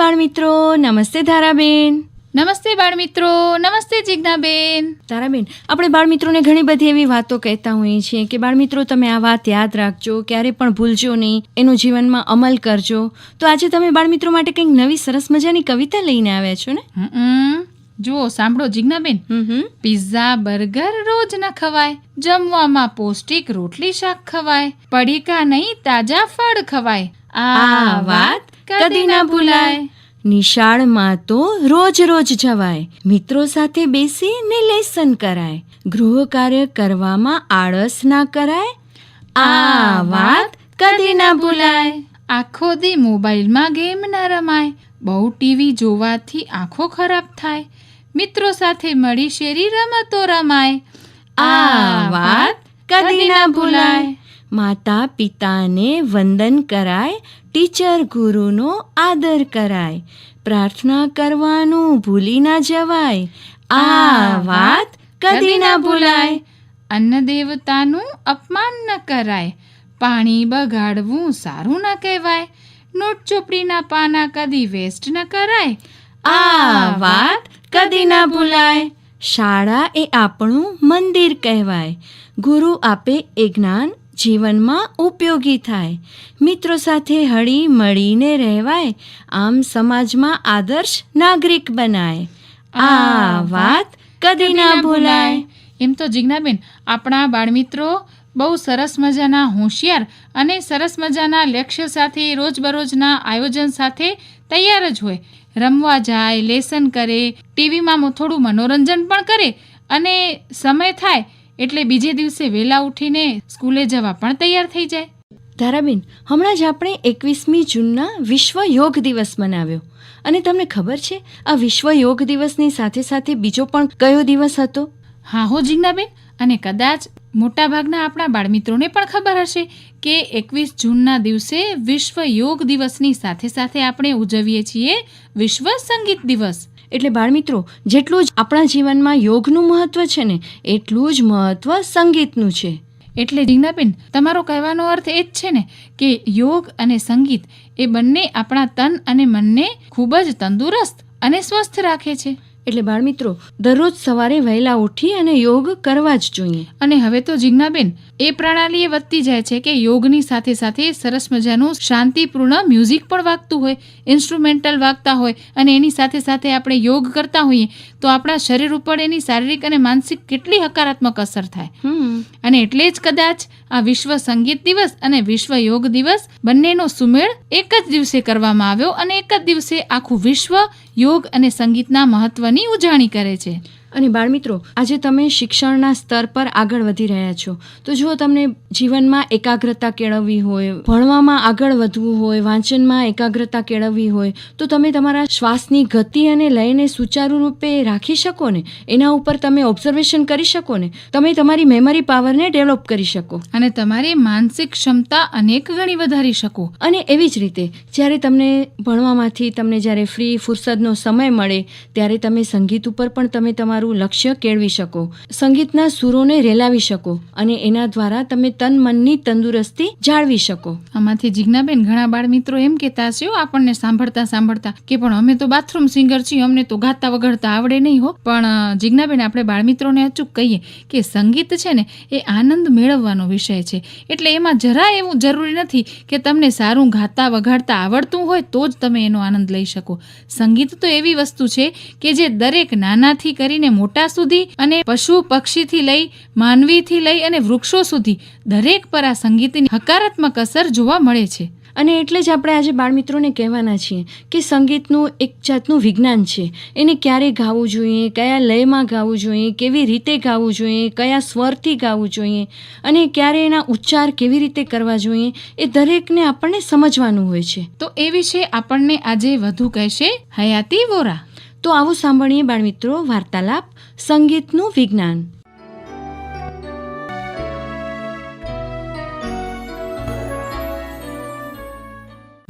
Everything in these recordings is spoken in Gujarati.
નમસ્તે બાળમિત્રો નમસ્તે ધારાબેન. નમસ્તે બાળમિત્રો નમસ્તે જિજ્ઞાબેન. તારાબેન આપણે બાળમિત્રોને ઘણી બધી એવી વાતો કહેતા હોઈએ છીએ કે બાળમિત્રો તમે આ વાત યાદ રાખજો ક્યારે પણ ભૂલજો નહીં એનો જીવનમાં અમલ કરજો. તો આજે તમે બાળમિત્રો માટે કંઈક નવી સરસ મજાની કવિતા લઈને આવ્યા છો ને? જુઓ સાંભળો જિજ્ઞાબેન. પિઝા બર્ગર રોજ ન ખવાય જમવામાં પૌષ્ટિક રોટલી શાક ખવાય પડીકા નહીં તાજા ફળ ખવાય. આ વાત કદી ના ભૂલાય. નિશાળમાં તો રોજ રોજ જવાય. મિત્રો સાથે બેસી ને લેસન કરાય. ગૃહ કાર્ય કરવામાં આળસ ના કરાય. આ વાત કદી ના ભૂલાય. આખો દી મોબાઈલમાં ગેમ ના રમાય. બહુ ટીવી જોવાથી આંખો ખરાબ થાય. મિત્રો સાથે મળી શેરી રમતો રમાય. આ વાત કદી ના ભૂલાય. માતા પિતાને વંદન કરાય, ટીચર ગુરુનો આદર કરાય. પ્રાર્થના કરવાનું ભૂલી ના જવાય. આ વાત કદી ના ભૂલાય. અન્ન દેવતાનું અપમાન ન કરાય. પાણી બગાડવું સારું ન કહેવાય. નોટ ચોપડીના પાના કદી વેસ્ટ ન કરાય. આ વાત કદી ના ભૂલાય. શાળા એ આપણું મંદિર કહેવાય. ગુરુ આપે એ જ્ઞાન જીવનમાં ઉપયોગી થાય. મિત્રો સાથે હળી મળીને રહેવાય આમ સમાજમાં આદર્શ નાગરિક બનાય. આ વાત કદી ના ભૂલાય. એમ તો જિજ્ઞાબેન આપણા બાળમિત્રો બહુ સરસ મજાના હોશિયાર અને સરસ મજાના લક્ષ્ય સાથે રોજબરોજના આયોજન સાથે તૈયાર જ હોય. રમવા જાય લેસન કરે ટીવીમાં થોડું મનોરંજન પણ કરે અને સમય થાય એટલે બીજે દિવસે વહેલા ઉઠીને સ્કૂલે જવા પણ તૈયાર થઈ જાય. ધારાબેન હમણાં જ આપણે એકવીસમી જૂનના વિશ્વ યોગ દિવસ મનાવ્યો. અને તમને ખબર છે આ વિશ્વ યોગ દિવસની સાથે સાથે બીજો પણ કયો દિવસ હતો? હા હો જીજ્ઞાબેન અને કદાચ મોટાભાગના આપણા બાળમિત્રોને પણ ખબર હશે કે એકવીસ જૂનના દિવસે વિશ્વ યોગ દિવસની સાથે સાથે આપણે ઉજવીએ છીએ વિશ્વ સંગીત દિવસ. એટલે બાળમિત્રો, જેટલું જ આપણા જીવનમાં યોગનું મહત્વ છે ને, એટલું જ મહત્વ સંગીતનું છે. એટલે જિજ્ઞાબેન, તમારો કહેવાનો અર્થ એ જ છે ને કે યોગ અને સંગીત એ બંને આપણા તન અને મનને ખૂબ જ તંદુરસ્ત અને સ્વસ્થ રાખે છે. એટલે બાળમિત્રો દરરોજ સવારે વહેલા ઉઠી અને યોગ કરવા જ જોઈએ. અને હવે તો જિજ્ઞાબેન એ પ્રણાલી એ વધતી જાય છે કે યોગની સાથે સાથે સરસ મજાનું શાંતિપૂર્ણ મ્યુઝિક પણ વાગતું હોય ઇન્સ્ટ્રુમેન્ટલ વાગતા હોય અને એની સાથે સાથે આપણે યોગ કરતા હોઈએ તો આપણા શરીર ઉપર એની શારીરિક અને માનસિક કેટલી હકારાત્મક અસર થાય. અને એટલે જ કદાચ આ વિશ્વ સંગીત દિવસ અને વિશ્વ યોગ દિવસ બંનેનો સુમેળ એક જ દિવસે કરવામાં આવ્યો અને એક જ દિવસે આખું વિશ્વ યોગ અને સંગીતના મહત્વની ઉજાણી કરે છે. અને બાળમિત્રો આજે તમે શિક્ષણના સ્તર પર આગળ વધી રહ્યા છો. તો જો તમને જીવનમાં એકાગ્રતા કેળવવી હોય ભણવામાં આગળ વધવું હોય વાંચનમાં એકાગ્રતા કેળવવી હોય તો તમે તમારા શ્વાસની ગતિ અને લયને સુચારુ રૂપે રાખી શકો ને? એના ઉપર તમે ઓબ્ઝર્વેશન કરી શકો ને? તમે તમારી મેમરી પાવરને ડેવલપ કરી શકો. અને તમારી માનસિક ક્ષમતા અનેક ગણી વધારી શકો. અને એવી જ રીતે જ્યારે તમને ભણવામાંથી તમને જ્યારે ફ્રી ફુરસદનો સમય મળે ત્યારે તમે સંગીત ઉપર પણ તમે તમારું લક્ષ્ય કેળવી શકો. સંગીતના સૂરોને રેલાવી શકો અને એના દ્વારા તમે તન મનની તંદુરસ્તી જાળવી શકો. આમાંથી જિજ્ઞાબેન ઘણા બાળ મિત્રો એમ કહેતા હશે આપણને સાંભળતા સાંભળતા. કે પણ અમે તો બાથરૂમ સિંગર છીએ, અમને તો ગાતા વગાડતા આવડે નહીં, હો. પણ જિજ્ઞાબેન, આપણે બાળમિત્રોને અચૂક કહીએ કે સંગીત છે ને, એ આનંદ મેળવવાનો વિષય છે. એટલે એમાં જરા એવું જરૂરી નથી કે તમને સારું ગાતા વગાડતા આવડતું હોય તો જ તમે એનો આનંદ લઈ શકો. સંગીત તો એવી વસ્તુ છે કે જે દરેક નાનાથી કરીને મોટા સુધી અને પશુ પક્ષીથી લઈ માનવીથી લઈ અને વૃક્ષો સુધી દરેક પર આ સંગીતની હકારાત્મક અસર જોવા મળે છે. અને એટલે જ આપણે આજે બાળમિત્રોને કહેવાના છીએ કે સંગીતનું એક જાતનું વિજ્ઞાન છે. એને ક્યારે ગાવું જોઈએ કયા લયમાં ગાવું જોઈએ કેવી રીતે ગાવું જોઈએ કયા સ્વરથી ગાવું જોઈએ અને ક્યારે એના ઉચ્ચાર કેવી રીતે કરવા જોઈએ એ દરેકને આપણને સમજવાનું હોય છે. તો એ વિશે આપણને આજે વધુ કહેશે હયાતી વોરા. તો આવું સાંભળીએ બાળમિત્રો વાર્તાલાપ, સંગીતનું વિજ્ઞાન.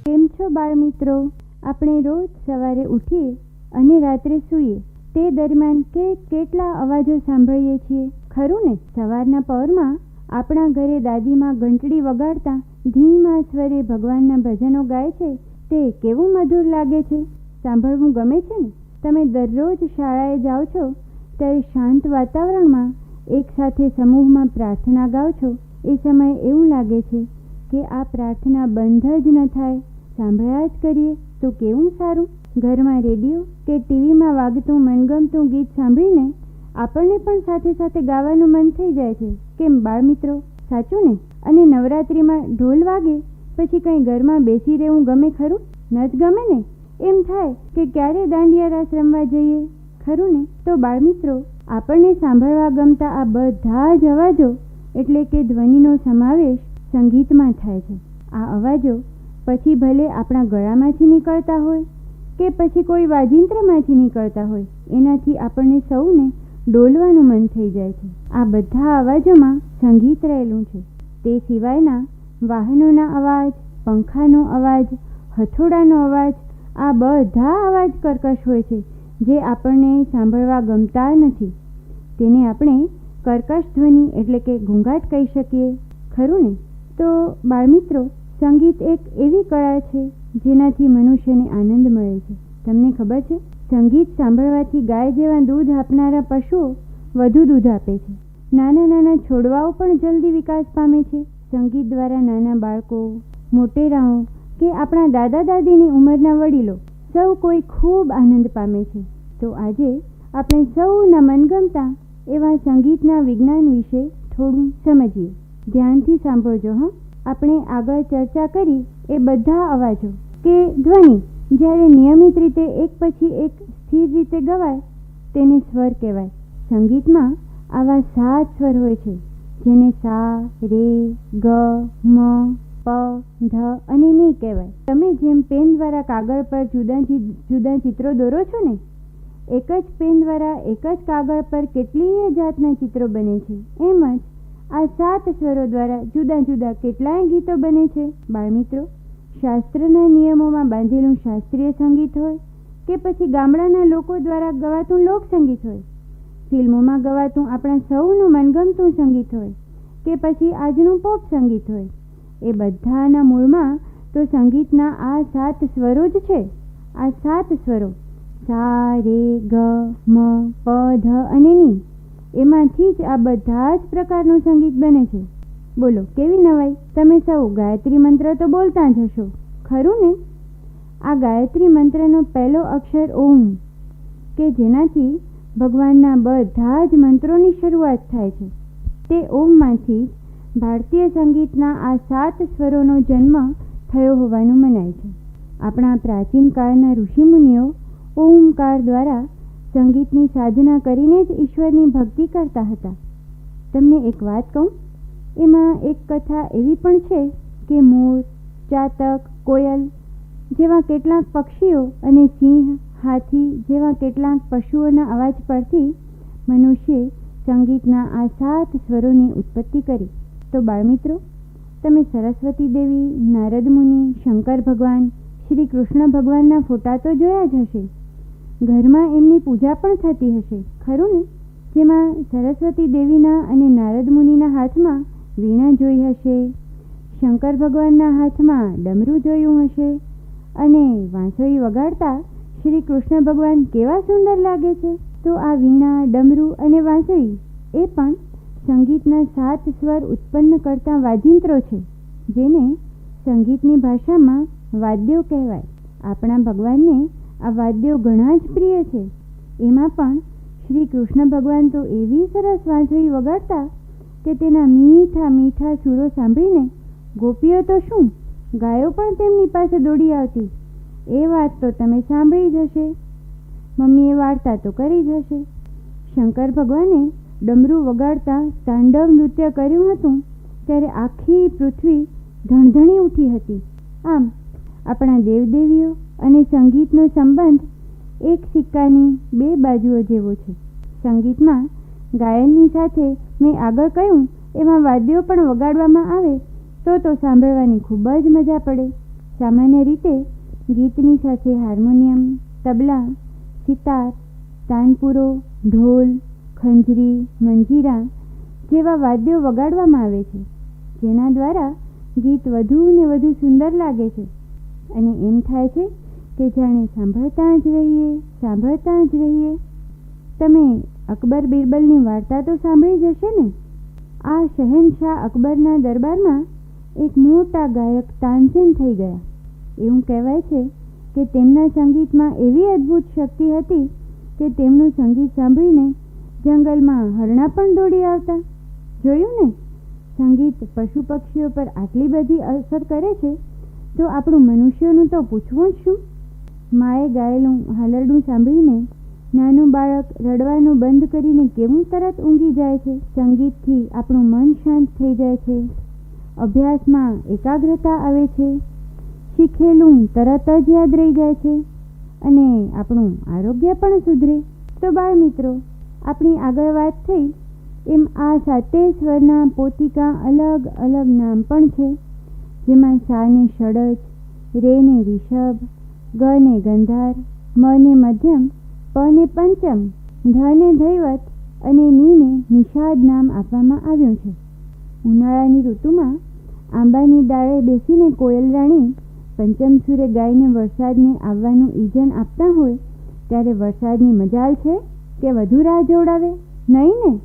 કેમ છો બાળમિત્રો? આપણે રોજ સવારે ઉઠીએ અને રાત્રે સૂઈએ. તે દરમિયાન કે કેટલા અવાજો સાંભળીએ છીએ? ખરું ને? સવારના પહોરમાં આપણા ઘરે દાદીમાં ઘંટડી વગાડતા ધીમા સ્વરે ભગવાનના ભજનો ગાય છે. તે કેવું મધુર લાગે છે? સાંભળવું ગમે છે ને? તમે દરરોજ શાળાએ જાઓ છો, ત્યારે શાંત વાતાવરણમાં એકસાથે સમૂહમાં પ્રાર્થના ગાઓ છો, એ સમયે એવું લાગે છે કે આ પ્રાર્થના બંધ જ ન થાય. સાંભળ્યા જ કરીએ, તો કેવું સારું? ઘરમાં રેડિયો કે ટીવીમાં વાગતું મનગમતું ગીત સાંભળીને આપણને પણ સાથે સાથે ગાવાનું મન થઈ જાય છે. કેમ બાળમિત્રો? સાચું ને? અને નવરાત્રિમાં ઢોલ વાગે, પછી કંઈ ઘરમાં બેસી રહેવું ગમે ખરું? ન જ ગમે ને? એમ થાય કે ક્યારે દાંડિયા રાસ રમવા જઈએ? ખરું ને? તો બાળમિત્રો, આપણને સાંભળવા ગમતા આ બધા જ અવાજો, એટલે કે ધ્વનિનો સમાવેશ સંગીતમાં થાય છે. આ અવાજો પછી ભલે આપણા ગળામાંથી નીકળતા હોય કે પછી કોઈ વાજિંત્રમાંથી નીકળતા હોય, એનાથી આપણને સૌને ડોલવાનું મન થઈ જાય છે. આ બધા અવાજોમાં સંગીત રહેલું છે. તે સિવાયના વાહનોના અવાજ, પંખાનો અવાજ, હથોડાનો અવાજ આ બધા અવાજ કર્કશ હોય છે, જે આપણને સાંભળવા ગમતા નથી. તેને આપણે કર્કશ ધ્વનિ એટલે કે ઘોંઘાટ કહી શકીએ. ખરું ને? તો બાળમિત્રો, સંગીત એક એવી કળા છે, જેનાથી મનુષ્યને આનંદ મળે છે. તમને ખબર છે? સંગીત સાંભળવાથી ગાય જેવા દૂધ આપનારા પશુઓ વધુ દૂધ આપે છે. નાના નાના છોડવાઓ પણ જલ્દી વિકાસ પામે છે. સંગીત દ્વારા નાના બાળકો, મોટેરાઓ કે આપણા દાદા દાદીની ઉંમરના વડીલો સૌ કોઈ ખૂબ આનંદ પામે છે. તો આજે આપણે સૌના મનગમતા એવા સંગીતના વિજ્ઞાન વિશે થોડું સમજીએ. ધ્યાનથી સાંભળજો, હં. આપણે આગળ ચર્ચા કરી એ બધા અવાજો કે ધ્વનિ જ્યારે નિયમિત રીતે એક પછી એક સ્થિર રીતે ગવાય તેને સ્વર કહેવાય. સંગીતમાં આવા સાત સ્વર હોય છે. જેને સા, રે, ગ, મ પ, ધ અને ની કહેવાય. તમે જેમ પેન દ્વારા કાગળ પર જુદા જુદા ચિત્રો દોરો છો ને, એક જ પેન દ્વારા એક જ કાગળ પર કેટલીય જાતના ચિત્રો બને છે. એમ જ આ સાત સ્વરો દ્વારા જુદા જુદા કેટલાય ગીતો બને છે. બાળમિત્રો, શાસ્ત્રના નિયમોમાં બાંધેલું શાસ્ત્રીય સંગીત હોય કે પછી ગામડાના લોકો દ્વારા ગવાતું લોકસંગીત હોય, ફિલ્મોમાં ગવાતું આપણા સૌનું મનગમતું સંગીત હોય કે પછી આજનું પોપ સંગીત હોય. એ બધાના મૂળમાં તો સંગીતના આ સાત સ્વરો જ છે. આ સાત સ્વરો, સા, રે, ગ, મ, પ, ધ અને ની, એમાંથી જ આ બધા જ પ્રકારનું સંગીત બને છે. બોલો, કેવી નવાઈ? તમે સૌ ગાયત્રી મંત્ર તો બોલતા જ હશો. ખરું ને? આ ગાયત્રી મંત્રનો પહેલો અક્ષર ઓમ, કે જેનાથી ભગવાનના બધા જ મંત્રોની શરૂઆત થાય છે. તે ઓમમાંથી ભારતીય સંગીતના આ સાત સ્વરોનો જન્મ થયો હોવાનું મનાય છે. આપણા પ્રાચીન કાળના ઋષિમુનિઓ ઓમકાર દ્વારા સંગીતની સાધના કરીને જ ઈશ્વરની ભક્તિ કરતા હતા. તમને એક વાત કહું? એમાં એક કથા એવી પણ છે કે મોર ચાતક, કોયલ જેવા કેટલાક પક્ષીઓ અને સિંહ, હાથી જેવા કેટલાક પશુઓના અવાજ પરથી મનુષ્યે સંગીતના આ સાત સ્વરોની ઉત્પત્તિ કરી. તો બાળમિત્રો, તમે સરસ્વતી દેવી, નારદ મુનિ, શંકર ભગવાન, શ્રી કૃષ્ણ ભગવાનના ફોટા તો જોયા જ હશે. ઘરમાં એમની પૂજા પણ થતી હશે, ખરું ને? જેમાં સરસ્વતી દેવીના અને નારદ મુનિના હાથમાં વીણા જોઈ હશે, શંકર ભગવાનના હાથમાં ડમરું જોયું હશે અને વાંસળી વગાડતા શ્રી કૃષ્ણ ભગવાન કેવા સુંદર લાગે છે. તો આ વીણા, ડમરું અને વાંસળી એ પણ સંગીતના સાત સ્વર ઉત્પન્ન કરતા વાજિંત્રો છે, જેને સંગીતની ભાષામાં વાદ્યો કહેવાય. આપણા ભગવાનને આ વાદ્યો ઘણા જ પ્રિય છે. એમાં પણ શ્રી કૃષ્ણ ભગવાન તો એવી સરસ વાંસળી વગાડતા કે તેના મીઠા મીઠા સુરો સાંભળીને ગોપીઓ તો શું? ગાયો પણ તેમની પાસે દોડી આવતી. એ વાત તો તમે સાંભળી જ હશે. મમ્મીએ વાર્તા તો કરી જ હશે. શંકર ભગવાને ડમરું વગાડતા તાંડવ નૃત્ય કર્યું હતું, ત્યારે આખી પૃથ્વી ધણધણી ઉઠી હતી. આમ, આપણા દેવદેવીઓ અને સંગીતનો સંબંધ એક સિક્કાની બે બાજુઓ જેવો છે. સંગીતમાં ગાયનની સાથે મેં આગળ કહ્યું, એમાં વાદ્યો પણ વગાડવામાં આવે, તો તો સાંભળવાની ખૂબ જ મજા પડે. સામાન્ય રીતે, ગીતની સાથે હાર્મોનિયમ, તબલા, સિતાર, તાનપુરો, ઢોલ ખંજરી, મંજીરા જેવા વાદ્યો વગાડવામાં આવે છે. જેના દ્વારા ગીત વધુ ને વધુ સુંદર લાગે છે. અને એમ થાય છે કે જાણે સાંભળતા જ રહીએ, સાંભળતા જ રહીએ. તમે અકબર બિરબલની વાર્તા તો સાંભળી જ હશે ને? આ શહેનશાહ અકબરના દરબારમાં એક મોટા ગાયક તાનસેન થઈ ગયા. એવું કહેવાય છે કે તેમના સંગીતમાં એવી અદ્ભુત શક્તિ હતી કે તેમનું સંગીત સાંભળીને જંગલમાં હરણા પણ દોડી આવતા. જોયું ને? સંગીત પશુ પક્ષીઓ પર આટલી બધી અસર કરે છે, તો આપણું મનુષ્યોનું તો પૂછવું જ શું? માએ ગાયેલું હાલરડું સાંભળીને નાનું બાળક રડવાનું બંધ કરીને કેવું તરત ઊંઘી જાય છે? સંગીતથી આપણું મન શાંત થઈ જાય છે. અભ્યાસમાં એકાગ્રતા આવે છે. શીખેલું તરત જ યાદ રહી જાય છે અને આપણું આરોગ્ય પણ સુધરે. તો બાળ મિત્રો આપણી આગળ વાત થઈ, એમ આ સાતેશ્વરના પોતિકા અલગ અલગ નામ પણ છે, જેમાં સા ને ષડજ રે ને રિષભ ગ ને ગંધાર મ ને મધ્યમ પ ને પંચમ ધ ને ધૈવત અને ની ને નિષાદ નામ આપવામાં આવ્યું છે. ઉનાળાની ઋતુમાં આંબાની ડાળે બેસીને કોયલ રાણી પંચમ સુરે ગાયને વરસાદને આવવાનું ઈજન આપતા હોય, ત્યારે વરસાદની મજાલ છે કે વધુ રાહ જોડાવે? નહીં ને?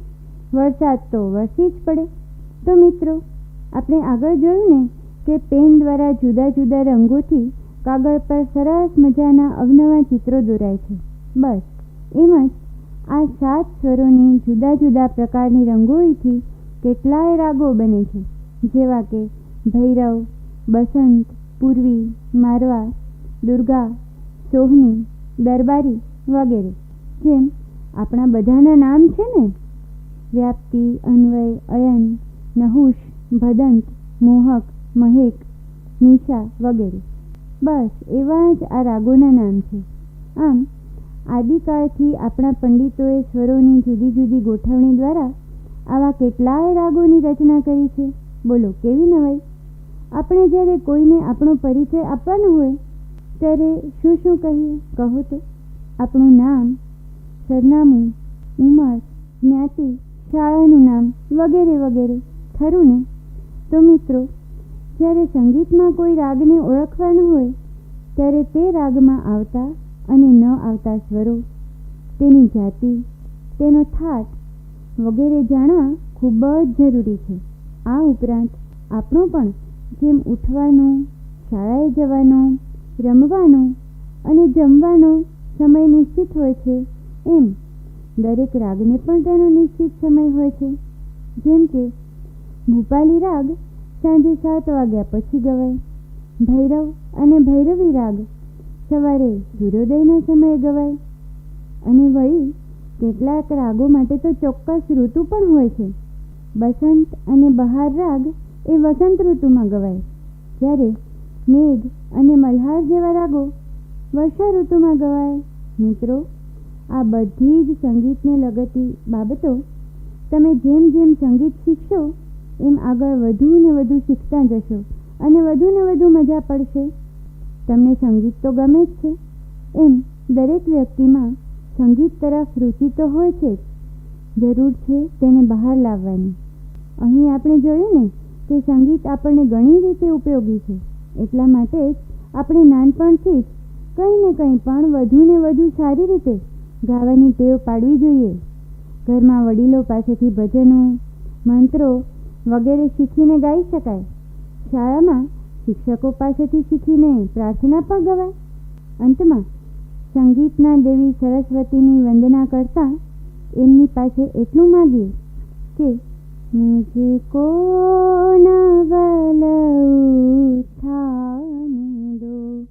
વરસાદ તો વરસી જ પડે. તો મિત્રો, આપણે આગળ જોયું ને કે પેન દ્વારા જુદા જુદા રંગોથી કાગળ પર સરસ મજાના અવનવા ચિત્રો દોરાય છે. બસ, એમ જ આ સાત સ્વરોની જુદા જુદા પ્રકારની રંગોળીથી કેટલાય રાગો બને છે. જેવા કે ભૈરવ, બસંત, પૂર્વી, મારવા, દુર્ગા, સોહની, દરબારી વગેરે. જેમ આપણા બધાના નામ છે ને? વ્યાપ્તિ, અન્વય, અયન, નહુષ, ભદંત, મોહક, મહેક, નિશા વગેરે. બસ, એવા જ આ રાગોના નામ છે. આમ, આદિકાળથી આપણા પંડિતોએ સ્વરોની જુદી જુદી ગોઠવણી દ્વારા આવા કેટલાય રાગોની રચના કરી છે. બોલો, કેવી નવાઈ? આપણે જ્યારે કોઈને આપણો પરિચય આપવાનો હોય, ત્યારે શું શું કહીએ? કહો તો. આપણું નામ સરનામું, ઉંમર, જ્ઞાતિ, શાળાનું નામ વગેરે વગેરે. ખરું ને? તો મિત્રો, જ્યારે સંગીતમાં કોઈ રાગને ઓળખવાનું હોય, ત્યારે તે રાગમાં આવતા અને ન આવતા સ્વરો, તેની જાતિ, તેનો થાટ વગેરે જાણવા ખૂબ જ જરૂરી છે. આ ઉપરાંત આપણો પણ જેમ ઉઠવાનો, શાળાએ જવાનો, રમવાનો અને જમવાનો સમય નિશ્ચિત હોય છે એમ. દરેક રાગને પણ તેનો નિશ્ચિત સમય હોય છે. જેમ કે, ભૂપાલી રાગ સાંજે સાત વાગ્યા પછી ગવાય. ભૈરવ અને ભૈરવી રાગ સવારે સૂર્યોદયના સમયે ગવાય. અને વળી કેટલાક રાગો માટે તો ચોક્કસ ઋતુ પણ હોય છે. બસંત અને બહાર રાગ એ વસંત ઋતુમાં ગવાય. જ્યારે મેઘ અને મલ્હાર જેવા રાગો વર્ષા ઋતુમાં ગવાય. મિત્રો આ બધી જ સંગીતને લગતી બાબતો તમે જેમ જેમ સંગીત શીખશો, એમ આગળ વધુ ને વધુ શીખતા જશો અને વધુ ને વધુ મજા પડશે. તમને સંગીત તો ગમે જ છે. એમ દરેક વ્યક્તિમાં સંગીત તરફ રુચિ તો હોય છે જરૂર છે તેને બહાર લાવવાની. અહીં આપણે જોયું ને કે સંગીત આપણને ઘણી રીતે ઉપયોગી છે. એટલા માટે જ આપણે નાનપણથી જ કંઈ ને કંઈ પણ વધુ ને વધુ સારી રીતે ગાવાની ટેવ પાડવી જોઈએ. ઘરમાં વડીલો પાસેથી ભજનો, મંત્રો વગેરે શીખીને ગાઈ શકાય. શાળામાં શિક્ષકો પાસેથી શીખીને પ્રાર્થના પણ ગવાય. અંતમાં, સંગીતના દેવી સરસ્વતીની વંદના કરતા એમની પાસે એટલું માગીએ કે મુજકો નવલઉ ઉત્થાન દો,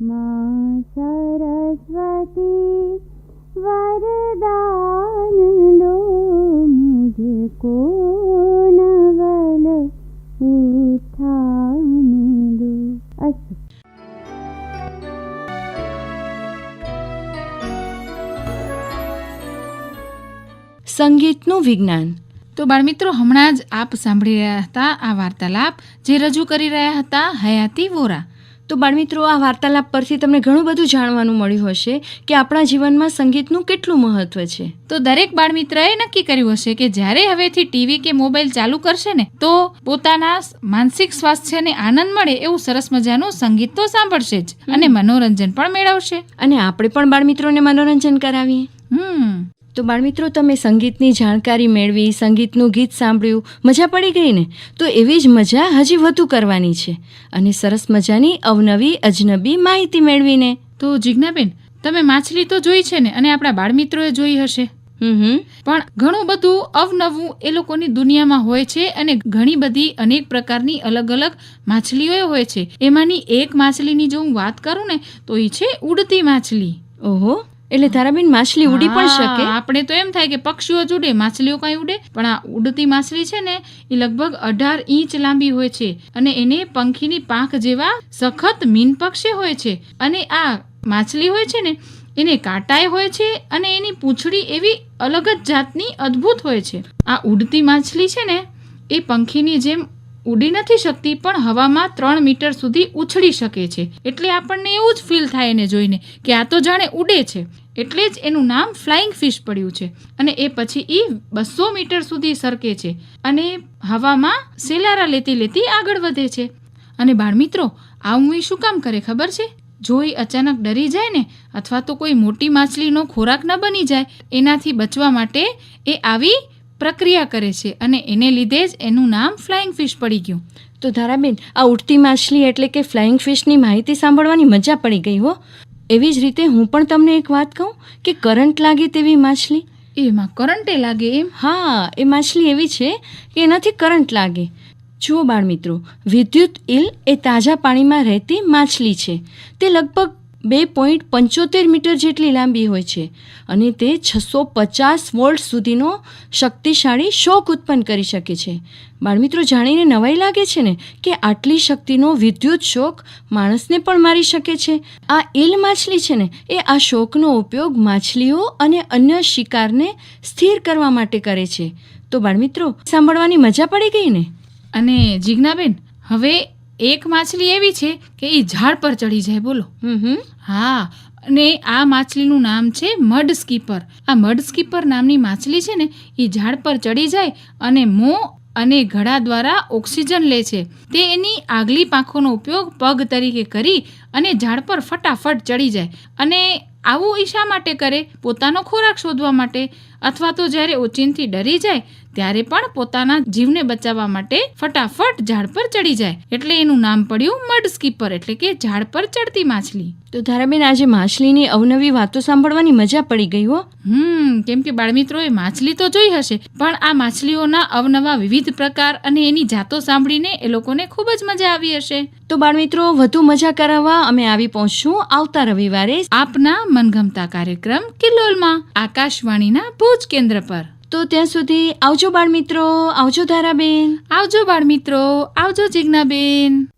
મા સરસ્વતી વરદાન દો मुझको नवल उठान દો અસ્તુ સંગીતનું વિજ્ઞાન તો બાળમિત્રો, હમણાં જ આપ સાંભળી રહ્યા હતા આ વાર્તાલાપ જે રજૂ કરી રહ્યા હતા હયાતી વોરા. તો બાળમિત્રો આ વાર્તાલાપ પરથી તમને ઘણું બધું જાણવાનું મળ્યું હશે કે આપણા જીવનમાં સંગીતનું કેટલું મહત્વ છે. તો દરેક બાળમિત્રએ નક્કી કર્યું હશે કે જ્યારે હવેથી ટીવી કે મોબાઈલ ચાલુ કરશે ને તો પોતાના માનસિક સ્વાસ્થ્યને આનંદ મળે એવું સરસ મજાનું સંગીત તો સાંભળશે જ અને મનોરંજન પણ મેળવશે. અને આપણે પણ બાળમિત્રોને મનોરંજન કરાવીએ. હમ. તો બાળમિત્રો તમે સંગીતની જાણકારી મેળવી સંગીતનું ગીત સાંભળ્યું મજા પડી ગઈ ને? તો એવી જ મજા હજી વધુ કરવાની છે. અને સરસ મજાની અવનવી અજનબી માહિતી મેળવીને. તો જિજ્ઞાબેન તમે માછલી તો જોઈ છે ને અને આપણા બાળમિત્રોએ જોઈ હશે. પણ ઘણું બધું અવનવું એ લોકોની દુનિયામાં હોય છે અને ઘણી બધી અનેક પ્રકારની અલગ અલગ માછલીઓ હોય છે. એમાંની એક માછલીની જો હું વાત કરું ને તો એ છે ઉડતી માછલી. ઓહો. એટલે તારાબેન માછલી ઉડી પણ શકે. આપણે તો એમ થાય કે પક્ષીઓ જ ઉડે માછલીઓ કઈ ઉડે પણ આ ઉડતી માછલી છે ને એ લગભગ અઢાર ઇંચ લાંબી હોય છે અને એને પંખીની પાંખ જેવા સખત મીન પક્ષી હોય છે. અને આ માછલી હોય છે ને એને કાંટાય હોય છે અને એની પૂંછડી એવી અલગ જ જાતની અદ્ભુત હોય છે. આ ઉડતી માછલી છે ને એ પંખીની જેમ ઉડી નથી શકતી, પણ હવામાં ત્રણ મીટર સુધી ઉછળી શકે છે. એટલે આપણને એવું જ ફીલ થાય એને જોઈને કે આ તો જાણે ઉડે છે. એટલે જ એનું નામ ફ્લાઇંગ ફિશ પડ્યું છે અને એ પછી એ બસો મીટર સુધી સરકે છે અને હવામાં સેલારા લેતી લેતી આગળ વધે છે. અને બાળમિત્રો, આવું એ શું કામ કરે ખબર છે? જો એ અચાનક ડરી જાય ને, અથવા તો કોઈ મોટી માછલીનો ખોરાક ન બની જાય, એનાથી બચવા માટે એ આવી પ્રક્રિયા કરે છે અને એને લીધે જ એનું નામ ફ્લાઇંગ ફિશ પડી ગયું. તો ધારાબેન આ ઉડતી માછલી એટલે કે ફ્લાઇંગ ફિશની માહિતી સાંભળવાની મજા પડી ગઈ હો. એવી જ રીતે હું પણ તમને એક વાત કહું કે કરંટ લાગે તેવી માછલી? એમાં કરંટે લાગે એમ? હા એ માછલી એવી છે કે એનાથી કરંટ લાગે. જુઓ બાળમિત્રો વિદ્યુત ઇલ એ તાજા પાણીમાં રહેતી માછલી છે. તે લગભગ બે પોઈન્ટ પંચોતેર મીટર જેટલી લાંબી હોય છે અને તે છસો પચાસ વોલ્ટ સુધીનો શક્તિશાળી શોક ઉત્પન્ન કરી શકે છે. બાળમિત્રો, જાણીને નવાઈ લાગે છે ને કે આટલી શક્તિનો વિદ્યુત શોક માણસને પણ મારી શકે છે? આ ઈલ માછલી છે ને, એ આ શોકનો ઉપયોગ માછલીઓ અને અન્ય શિકારને સ્થિર કરવા માટે કરે છે. તો બાળમિત્રો, સાંભળવાની મજા પડી ગઈ ને? અને જીજ્ઞાબેન, હવે એક માછલી એવી છે કે એ ઝાડ પર ચડી જાય બોલો. હા અને આ માછલીનું નામ છે મડ સ્કીપર. આ મડ સ્કીપર નામની માછલી છે ને એ ઝાડ પર ચડી જાય અને મોં અને ઘડા દ્વારા ઓક્સિજન લે છે. તે એની આગલી પાંખોનો ઉપયોગ પગ તરીકે કરી અને ઝાડ પર ફટાફટ ચડી જાય. અને આવું એ શા માટે કરે? પોતાનો ખોરાક શોધવા માટે. અથવા તો જ્યારે ઓચિંતી ડરી જાય ત્યારે પણ પોતાના જીવને બચાવવા માટે ફટાફટ ઝાડ પર ચડી જાય. એટલે એનું નામ પડ્યું મડ સ્કીપર એટલે કે ઝાડ પર ચડતી માછલી. તો ધારાબેન આજે માછલીની અવનવી વાતો સાંભળવાની મજા પડી ગઈ હો. હમ કેમ કે બાળમિત્રોએ માછલી તો જોઈ હશે પણ આ માછલીઓના અવનવા વિવિધ પ્રકાર અને એની જાતો સાંભળીને એ લોકોને ખૂબ જ મજા આવી હશે. તો બાળમિત્રો વધુ મજા કરાવવા અમે આવી પહોંચશું આવતા રવિવારે. આપના મનગમતા કાર્યક્રમ કિલોલમાં આકાશવાણીના ભુજ કેન્દ્ર પર. તો ત્યાં સુધી આવજો બાળમિત્રો આવજો ધારાબેન. આવજો બાળમિત્રો આવજો જિજ્ઞાબેન.